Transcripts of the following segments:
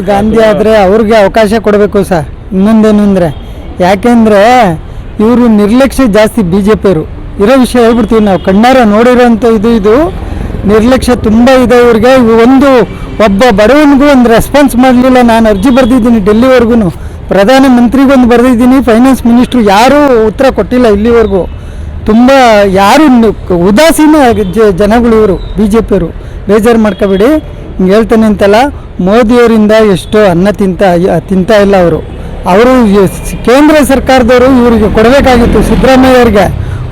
ಗಾಂಧಿ ಆದ್ರೆ ಅವ್ರಿಗೆ ಅವಕಾಶ ಕೊಡಬೇಕು ಸರ್. ಇನ್ನೊಂದೇನು ಅಂದ್ರೆ, ಯಾಕೆಂದರೆ ಇವರು ನಿರ್ಲಕ್ಷ್ಯ ಜಾಸ್ತಿ ಬಿ ಜೆ ಇರೋ ವಿಷಯ ಹೇಳ್ಬಿಡ್ತೀವಿ ನಾವು. ಕಣ್ಣಾರ ನೋಡಿರೋಂಥ ಇದು ಇದು ನಿರ್ಲಕ್ಷ್ಯ ತುಂಬ ಇದೆ ಇವ್ರಿಗೆ. ಒಂದು ಒಬ್ಬ ಬಡವನಿಗೂ ಒಂದು ರೆಸ್ಪಾನ್ಸ್ ಮಾಡಲಿಲ್ಲ. ನಾನು ಅರ್ಜಿ ಬರೆದಿದ್ದೀನಿ ಡೆಲ್ಲಿವರೆಗೂ ಪ್ರಧಾನಮಂತ್ರಿಗೊಂದು ಬರೆದಿದ್ದೀನಿ. ಫೈನಾನ್ಸ್ ಮಿನಿಸ್ಟ್ರು ಯಾರೂ ಉತ್ತರ ಕೊಟ್ಟಿಲ್ಲ ಇಲ್ಲಿವರೆಗೂ. ತುಂಬ ಯಾರು ಉದಾಸೀನ ಜನಗಳು ಇವರು ಬಿ ಜೆ ಪಿಯವರು ಬೇಜಾರು ಮಾಡ್ಕೋಬೇಡಿ. ಹೇಳ್ತೇನೆ ಅಂತಲ್ಲ, ಮೋದಿಯವರಿಂದ ಎಷ್ಟೋ ಅನ್ನ ತಿಂತ ತಿಂತಾ ಇಲ್ಲ ಅವರು. ಅವರು ಕೇಂದ್ರ ಸರ್ಕಾರದವರು ಇವರಿಗೆ ಕೊಡಬೇಕಾಗಿತ್ತು. ಸಿದ್ದರಾಮಯ್ಯ ಅವರಿಗೆ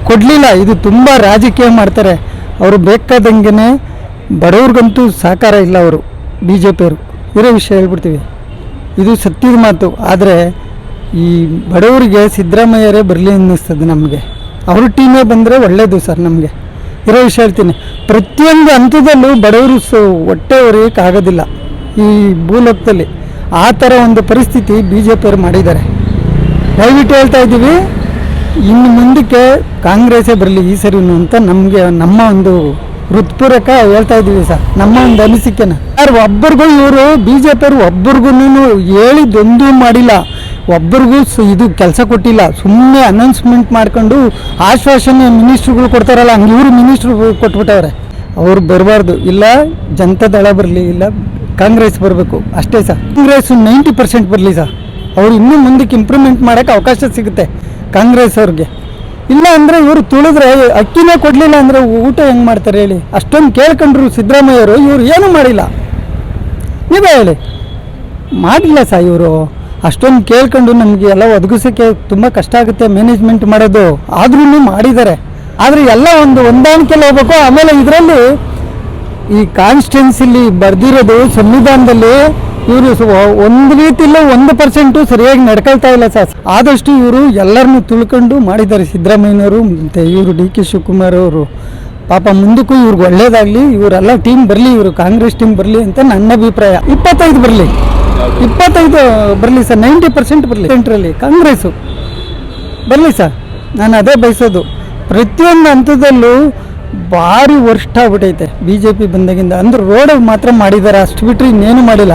ಕೊಡಲಿಲ್ಲ. ಇದು ತುಂಬ ರಾಜಕೀಯ ಮಾಡ್ತಾರೆ. ಅವರು ಬೇಕಾದಂಗೆ ಬಡವ್ರಿಗಂತೂ ಸಹಕಾರ ಇಲ್ಲ ಅವರು ಬಿ ಜೆ ಪಿಯವರು ಇರೋ ವಿಷಯ ಹೇಳ್ಬಿಡ್ತೀವಿ. ಇದು ಸತ್ಯದ ಮಾತು. ಆದರೆ ಈ ಬಡವರಿಗೆ ಸಿದ್ದರಾಮಯ್ಯರೇ ಬರಲಿ ಅನ್ನಿಸ್ತದೆ ನಮಗೆ. ಅವ್ರ ಟೀಮೇ ಬಂದರೆ ಒಳ್ಳೆಯದು ಸರ್ ನಮಗೆ. ಇರೋ ವಿಷಯ ಹೇಳ್ತೀನಿ. ಪ್ರತಿಯೊಂದು ಹಂತದಲ್ಲೂ ಬಡವರು ಸೊ ಹೊಟ್ಟೆ ಹೊರೆಯೋಕ್ಕಾಗೋದಿಲ್ಲ ಈ ಭೂಲೋಕದಲ್ಲಿ ಆ ಥರ ಒಂದು ಪರಿಸ್ಥಿತಿ ಬಿ ಜೆ ಪಿಯವರು ಮಾಡಿದ್ದಾರೆ. ದಯವಿಟ್ಟು ಹೇಳ್ತಾ ಇದ್ದೀವಿ, ಇನ್ನು ಮುಂದಕ್ಕೆ ಕಾಂಗ್ರೆಸ್ಸೇ ಬರಲಿ ಈ ಸರಿನು ಅಂತ ನಮಗೆ ನಮ್ಮ ಒಂದು ಹೃತ್ಪೂರ್ವಕ ಹೇಳ್ತಾ ಇದ್ದೀವಿ ಸರ್. ನಮ್ಮ ಒಂದು ಅನಿಸಿಕೆನ. ಯಾರು ಒಬ್ಬರಿಗೂ ಇವರು ಬಿ ಜೆ ಪಿಯವರು ಒಬ್ರಿಗೂ ಹೇಳಿದ್ದೊಂದೂ ಮಾಡಿಲ್ಲ. ಒಬ್ರಿಗೂ ಸ- ಇದು ಕೆಲಸ ಕೊಟ್ಟಿಲ್ಲ. ಸುಮ್ಮನೆ ಅನೌನ್ಸ್ಮೆಂಟ್ ಮಾಡ್ಕೊಂಡು ಆಶ್ವಾಸನೆ ಮಿನಿಸ್ಟ್ರುಗಳು ಕೊಡ್ತಾರಲ್ಲ, ಹಂಗೆ ಇವರು ಮಿನಿಸ್ಟ್ರು ಕೊಟ್ಬಿಟ್ಟವ್ರೆ. ಅವ್ರು ಬರಬಾರ್ದು. ಇಲ್ಲ ಜನತಾದಳ ಬರಲಿ, ಇಲ್ಲ, ಕಾಂಗ್ರೆಸ್ ಬರಬೇಕು. ಅಷ್ಟೇ ಸರ್. ಕಾಂಗ್ರೆಸ್ ನೈಂಟಿ ಪರ್ಸೆಂಟ್ ಬರಲಿ ಸರ್. ಅವ್ರು ಇನ್ನೂ ಮುಂದಕ್ಕೆ ಇಂಪ್ರೂವ್ಮೆಂಟ್ ಮಾಡೋಕ್ಕೆ ಅವಕಾಶ ಸಿಗುತ್ತೆ ಕಾಂಗ್ರೆಸ್ ಅವ್ರಿಗೆ. ಇಲ್ಲ ಅಂದರೆ ಇವರು ತುಳಿದ್ರೆ ಅಕ್ಕಿನೇ ಕೊಡಲಿಲ್ಲ ಅಂದರೆ ಊಟ ಹೆಂಗೆ ಮಾಡ್ತಾರೆ ಹೇಳಿ? ಅಷ್ಟೊಂದು ಕೇಳ್ಕೊಂಡ್ರು ಸಿದ್ದರಾಮಯ್ಯವರು, ಇವರು ಏನೂ ಮಾಡಿಲ್ಲ. ನೀವೇ ಹೇಳಿ. ಮಾಡಿಲ್ಲ ಸರ್ ಇವರು. ಅಷ್ಟೊಂದು ಕೇಳ್ಕೊಂಡು ನಮಗೆ ಎಲ್ಲ ಒದಗಿಸೋಕ್ಕೆ ತುಂಬ ಕಷ್ಟ ಆಗುತ್ತೆ ಮ್ಯಾನೇಜ್ಮೆಂಟ್ ಮಾಡೋದು ಆದ್ರೂ ಮಾಡಿದ್ದಾರೆ. ಆದರೆ ಎಲ್ಲ ಒಂದು ಹೊಂದಾಣಿಕೆಯಲ್ಲಿ ಹೋಗ್ಬೇಕು, ಆಮೇಲೆ ಇದರಲ್ಲಿ ಈ ಕಾನ್ಸ್ಟಿಟ್ಯೂನ್ಸಿಲಿ ಬರ್ದಿರೋದು ಸಂವಿಧಾನದಲ್ಲಿ ಇವರು ಒಂದು ರೀತಿಯಲ್ಲೂ ಒಂದು ಪರ್ಸೆಂಟು ಸರಿಯಾಗಿ ನಡ್ಕೊಳ್ತಾ ಇಲ್ಲ ಸರ್. ಆದಷ್ಟು ಇವರು ಎಲ್ಲರನ್ನೂ ತುಳ್ಕೊಂಡು ಮಾಡಿದ್ದಾರೆ ಸಿದ್ದರಾಮಯ್ಯನವರು, ಮತ್ತು ಇವರು ಡಿ ಕೆ ಶಿವಕುಮಾರ್ ಅವರು. ಪಾಪ ಮುಂದಕ್ಕೂ ಇವ್ರಿಗೆ ಒಳ್ಳೇದಾಗಲಿ, ಇವರೆಲ್ಲ ಟೀಮ್ ಬರಲಿ, ಇವರು ಕಾಂಗ್ರೆಸ್ ಟೀಮ್ ಬರಲಿ ಅಂತ ನನ್ನ ಅಭಿಪ್ರಾಯ. ಇಪ್ಪತ್ತೈದು ಬರಲಿ. ಇಪ್ಪತ್ತೈದು ಬರಲಿ ಸರ್ ನೈಂಟಿ ಪರ್ಸೆಂಟ್ ಬರಲಿ. ಸೆಂಟ್ರಲ್ಲಿ ಕಾಂಗ್ರೆಸ್ಸು. ಬರಲಿ ಸರ್, ನಾನು ಅದೇ ಬಯಸೋದು. ಪ್ರತಿಯೊಂದು ಹಂತದಲ್ಲೂ ಭಾರಿ ವರ್ಷ ಆಗ್ಬಿಟ್ಟೈತೆ ಬಿ ಜೆ ಪಿ ಬಂದಾಗಿಂದ. ಅಂದ್ರೆ ರೋಡ್ ಮಾತ್ರ ಮಾಡಿದ್ದಾರೆ ಅಷ್ಟು ಬಿಟ್ಟರೆ ಇನ್ನೇನು ಮಾಡಿಲ್ಲ.